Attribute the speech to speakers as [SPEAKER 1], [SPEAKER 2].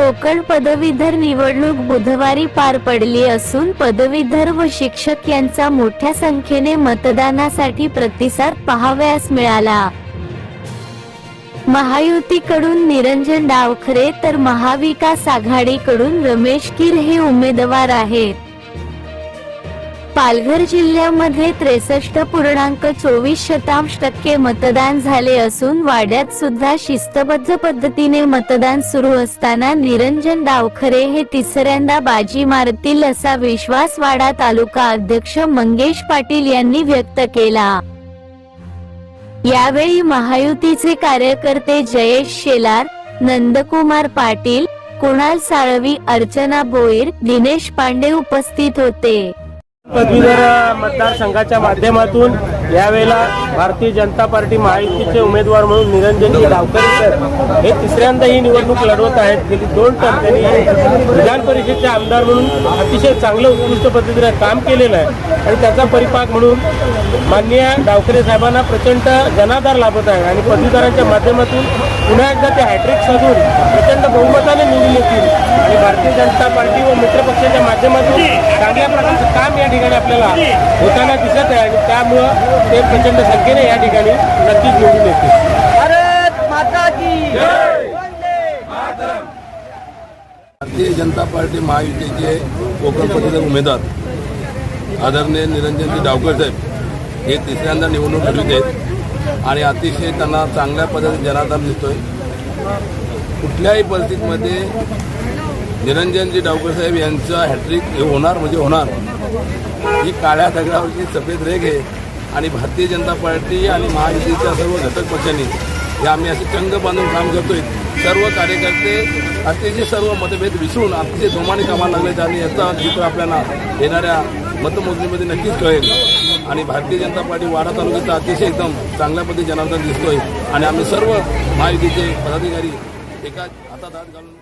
[SPEAKER 1] कोकण पदवीधर निवडणूक बुधवारी पार पडली असून पदवीधर व शिक्षक यांचा मोठ्या संख्येने मतदानासाठी प्रतिसाद पाहावयास मिळाला. महायुतीकडून निरंजन डावखरे तर महाविकास आघाडीकडून रमेश किर हे उमेदवार आहेत. पालघर जिल्ह्यामध्ये त्रेसष्ट पूर्णांक चोवीस शतांश टक्के मतदान झाले असून वाड्यात सुद्धा शिस्तबद्ध पद्धतीने मतदान सुरू असताना निरंजन डावखरे हे तिसऱ्यांदा बाजी मारतील असा विश्वास वाडा तालुका अध्यक्ष मंगेश पाटील यांनी व्यक्त केला. यावेळी महायुतीचे कार्यकर्ते जयेश शेलार नंदकुमार पाटील कुणाल साळवी अर्चना बोईर दिनेश पांडे उपस्थित होते.
[SPEAKER 2] पदवीधर मतदारसंघाच्या माध्यमातून यावेळेला भारतीय जनता पार्टी महायुतीचे उमेदवार म्हणून निरंजनजी डावकर सर हे तिसऱ्यांदा ही निवडणूक लढवत आहेत. गेली दोन टर्म त्यांनी विधान परिषदेचे आमदार म्हणून अतिशय चांगलं उत्कृष्ट पद्धतीने काम केलेलं आहे. आणि त्याचा परिपाक म्हणून माननीय डावकरे साहेबांना प्रचंड जनाधार लाभत आहे. आणि पदवीधरांच्या माध्यमातून पुन्हा एकदा ते हॅट्रिक साधून प्रचंड बहुमताने निवडून येतील. भारतीय जनता पार्टी व मित्रपक्षाच्या माध्यमातून चांगल्या प्रकारचं काम या ठिकाणी आपल्याला होताना दिसत आहे. आणि त्यामुळं ते प्रचंड संख्येने या ठिकाणी नक्कीच निवडून येतील.
[SPEAKER 3] भारत माता की
[SPEAKER 4] भारतीय जनता पार्टी महायुतीचे कोकण पदवीधर उमेदवार आदरणीय निरंजनजी डावकर साहेब हे तिसऱ्यांदा निवडणूक लढवित आहेत आणि अतिशय त्यांना चांगल्या पद्धतीने जनाधार दिसतोय. कुठल्याही परिस्थितीमध्ये निरंजनजी डावकर साहेब यांचा हॅट्रिक हे होणार म्हणजे होणार. ही काळ्या दगडावरची सफेद रेख आहे आणि भारतीय जनता पार्टी आणि महायुतीच्या सर्व घटक पक्षांनी हे आम्ही असे चंग बांधून काम करतोय. सर्व कार्यकर्ते अतिशय सर्व मतभेद विसरून अतिशय जोमाने कामाला लागले आणि याचा चित्र आपल्याला येणाऱ्या मतमोजणीमध्ये नक्कीच कळेल. आणि भारतीय जनता पार्टी वाडा तालुक्याचा अतिशय एकदम चांगल्या पद्धतीने जनार्दन दिसतोय. आणि आम्ही सर्व महायुतीचे पदाधिकारी एका हातात हात घालून